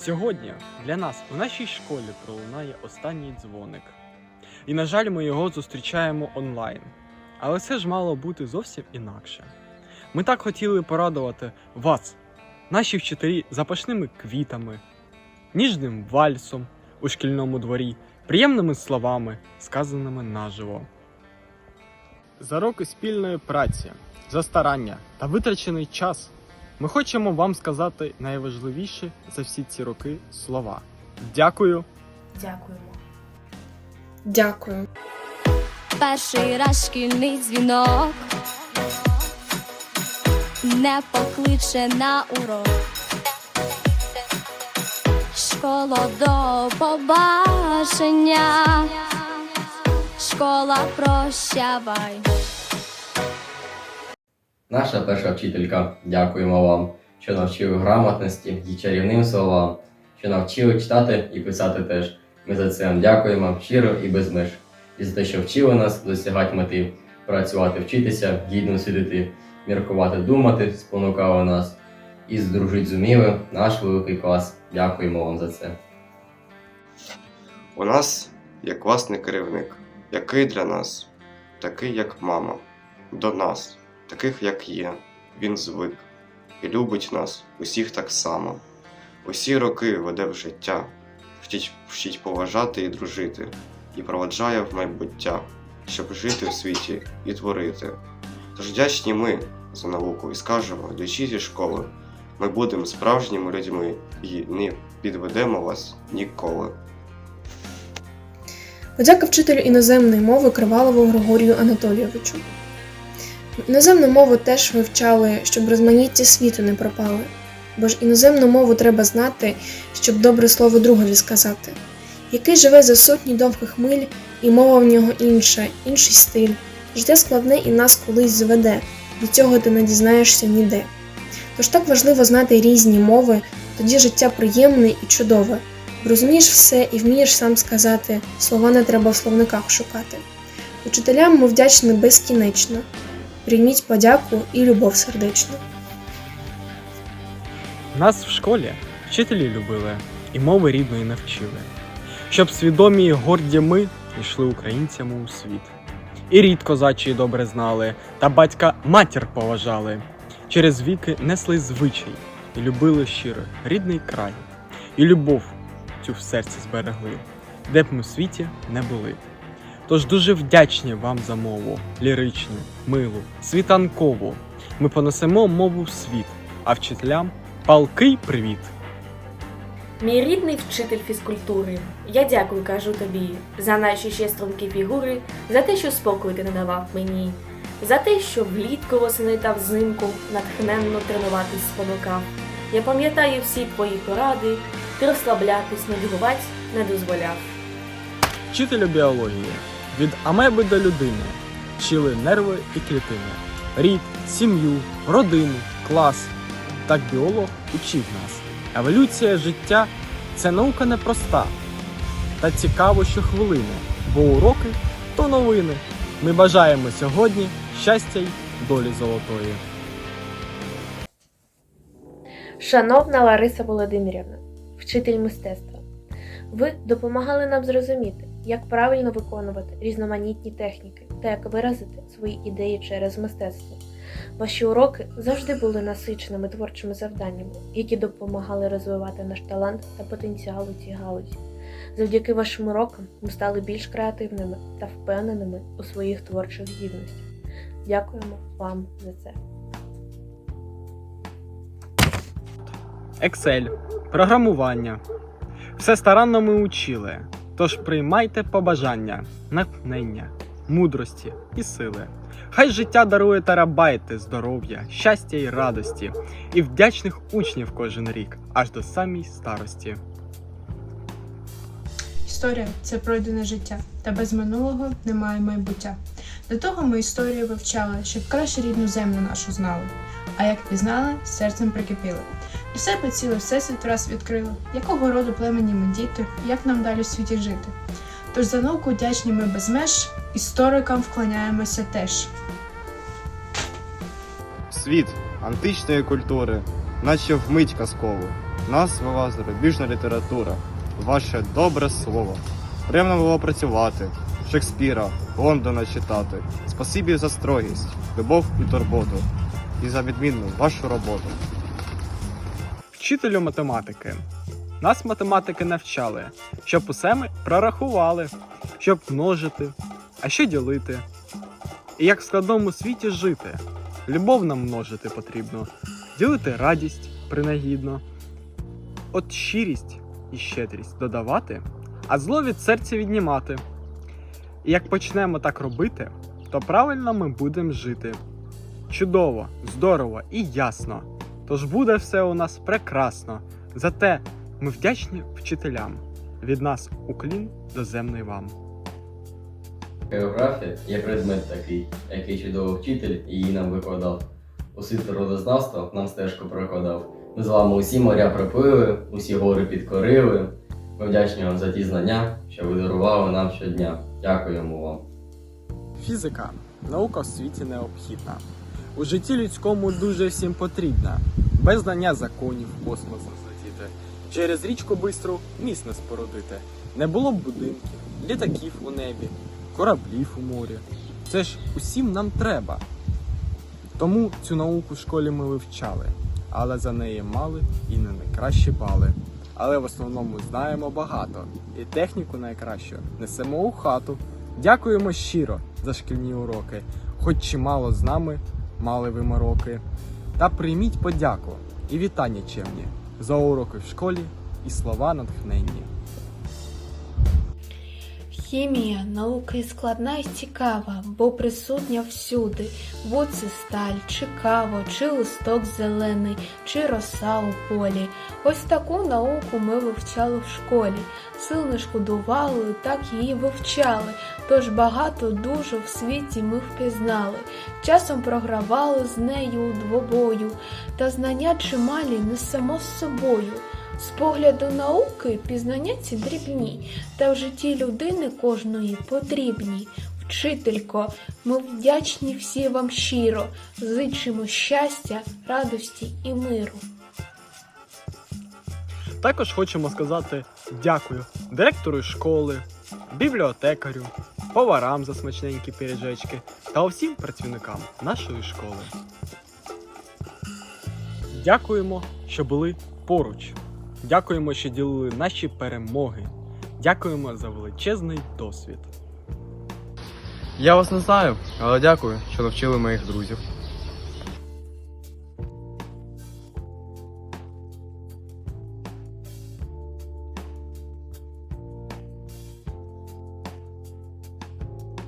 Сьогодні для нас у нашій школі пролунає останній дзвоник. І, на жаль, ми його зустрічаємо онлайн. Але це ж мало бути зовсім інакше. Ми так хотіли порадувати вас, наші вчителі, запашними квітами, ніжним вальсом у шкільному дворі, приємними словами, сказаними наживо. За роки спільної праці, за старання та витрачений час ми хочемо вам сказати найважливіші за всі ці роки слова. Дякую. Дякуємо. Дякую. Перший раз шкільний дзвінок не покличе на урок. Школа до побачення. Школа прощавай. Наша перша вчителька, дякуємо вам, що навчили грамотності і чарівним словам, що навчили читати і писати теж. Ми за це вам дякуємо щиро і без меж. І за те, що вчили нас досягати мети, працювати, вчитися, гідно сидіти, міркувати, думати, спонукали нас. І здружить зуміли наш великий клас. Дякуємо вам за це. У нас є класний керівник, який для нас, такий як мама, до нас, таких як є, він звик і любить нас усіх так само. Усі роки веде в життя, вчить, вчить поважати і дружити, і проводжає в майбуття, щоб жити в світі і творити. Тож вдячні ми за науку і скажемо, йдучи зі школи, ми будемо справжніми людьми і не підведемо вас ніколи. Подяка вчителю іноземної мови Кривалову Григорію Анатолійовичу. Іноземну мову теж вивчали, щоб розманіття світу не пропали. Бо ж іноземну мову треба знати, щоб добре слово другові сказати. Який живе за сотні довгих миль, і мова в нього інша, інший стиль. Життя складне і нас колись зведе, від цього ти не дізнаєшся ніде. Тож так важливо знати різні мови, тоді життя приємне і чудове. Розумієш все і вмієш сам сказати, слова не треба в словниках шукати. Учителям ми вдячні безкінечно. Прийміть подяку і любов сердечну. Нас в школі вчителі любили і мови рідної навчили, щоб свідомі й горді ми йшли українцями у світ. І рід козачий добре знали, та батька матір поважали. Через віки несли звичай і любили щиро рідний край, і любов цю в серці зберегли, де б ми в світі не були. Тож дуже вдячні вам за мову, ліричну, милу, світанкову. Ми понесемо мову в світ, а вчителям палкий привіт! Мій рідний вчитель фізкультури, я дякую кажу тобі за наші ще стрункі фігури, за те, що спокою ти надавав мені, за те, що влітку восени та взимку натхненно тренуватись спонукав. Я пам'ятаю всі твої поради, ти розслаблятись, нудьгувать не дозволяв. Вчителю біології від амеби до людини вчили нерви і клітини, рід, сім'ю, родину, клас. Так біолог учив нас. Еволюція життя це наука непроста. Та цікаво щохвилини, бо уроки то новини. Ми бажаємо сьогодні щастя й долі золотої. Шановна Лариса Володимирівна, вчитель мистецтва, ви допомагали нам зрозуміти, як правильно виконувати різноманітні техніки та як виразити свої ідеї через мистецтво. Ваші уроки завжди були насиченими творчими завданнями, які допомагали розвивати наш талант та потенціал у цій галузі. Завдяки вашим урокам ми стали більш креативними та впевненими у своїх творчих здібностях. Дякуємо вам за це. Excel, програмування. Все старанно ми учили. Тож приймайте побажання, натхнення, мудрості і сили. Хай життя дарує терабайти здоров'я, щастя і радості, і вдячних учнів кожен рік, аж до самій старості. Історія це пройдене життя, та без минулого немає майбуття. До того ми історію вивчали, щоб краще рідну землю нашу знали. А як пізнали, серцем прикипіли. І себе цілий всесвіт раз відкрили, якого роду племені ми діти, як нам далі в світі жити. Тож за науку вдячні ми без меж, історикам вклоняємося теж. Світ античної культури, наче вмить казкову, нас була зарубіжна література, ваше добре слово. Приємно було працювати, Шекспіра, Лондона читати. Спасибі за строгість, любов і турботу, і за відмінну вашу роботу. Вчителю математики. Нас математики навчали, щоб усе ми прорахували, щоб множити, а що ділити. І як в складному світі жити. Любов нам множити потрібно, ділити радість принагідно. От щирість і щедрість додавати, а зло від серця віднімати. І як почнемо так робити, то правильно ми будемо жити. Чудово, здорово і ясно. Тож буде все у нас прекрасно. Зате ми вдячні вчителям. Від нас уклін доземний вам. Географія є предмет такий, який чудовий вчитель її нам викладав. Усі природознавство нам стежку прокладав. Ми з вами усі моря проплили, усі гори підкорили. Ми вдячні вам за ті знання, що ви дарували нам щодня. Дякуємо вам. Фізика наука в світі необхідна. У житті людському дуже всім потрібна. Без знання законів космос злетіти. Через річку бистру міст не спорудити. Не було б будинків, літаків у небі, кораблів у морі. Це ж усім нам треба. Тому цю науку в школі ми вивчали, але за неї мали і не найкращі бали. Але в основному знаємо багато, і техніку найкращу несемо у хату. Дякуємо щиро за шкільні уроки, хоч чимало з нами мали ви мороки. Та прийміть подяку і вітання чемні за уроки в школі і слова натхненні. Хімія наука і складна і цікава, бо присутня всюди. Будь це сталь, чи каво, чи листок зелений, чи роса у полі. Ось таку науку ми вивчали в школі. Сил не шкодували, так її вивчали. Тож багато дуже в світі ми впізнали. Часом програвали з нею двобою, та знання чималі несемо з собою. З погляду науки пізнання ці дрібні, та в житті людини кожної потрібні. Вчителько, ми вдячні всі вам щиро, зичимо щастя, радості і миру. Також хочемо сказати дякую директору школи, бібліотекарю, поварам за смачненькі пиріжечки та усім працівникам нашої школи. Дякуємо, що були поруч. Дякуємо, що ділили наші перемоги. Дякуємо за величезний досвід. Я вас не знаю, але дякую, що навчили моїх друзів.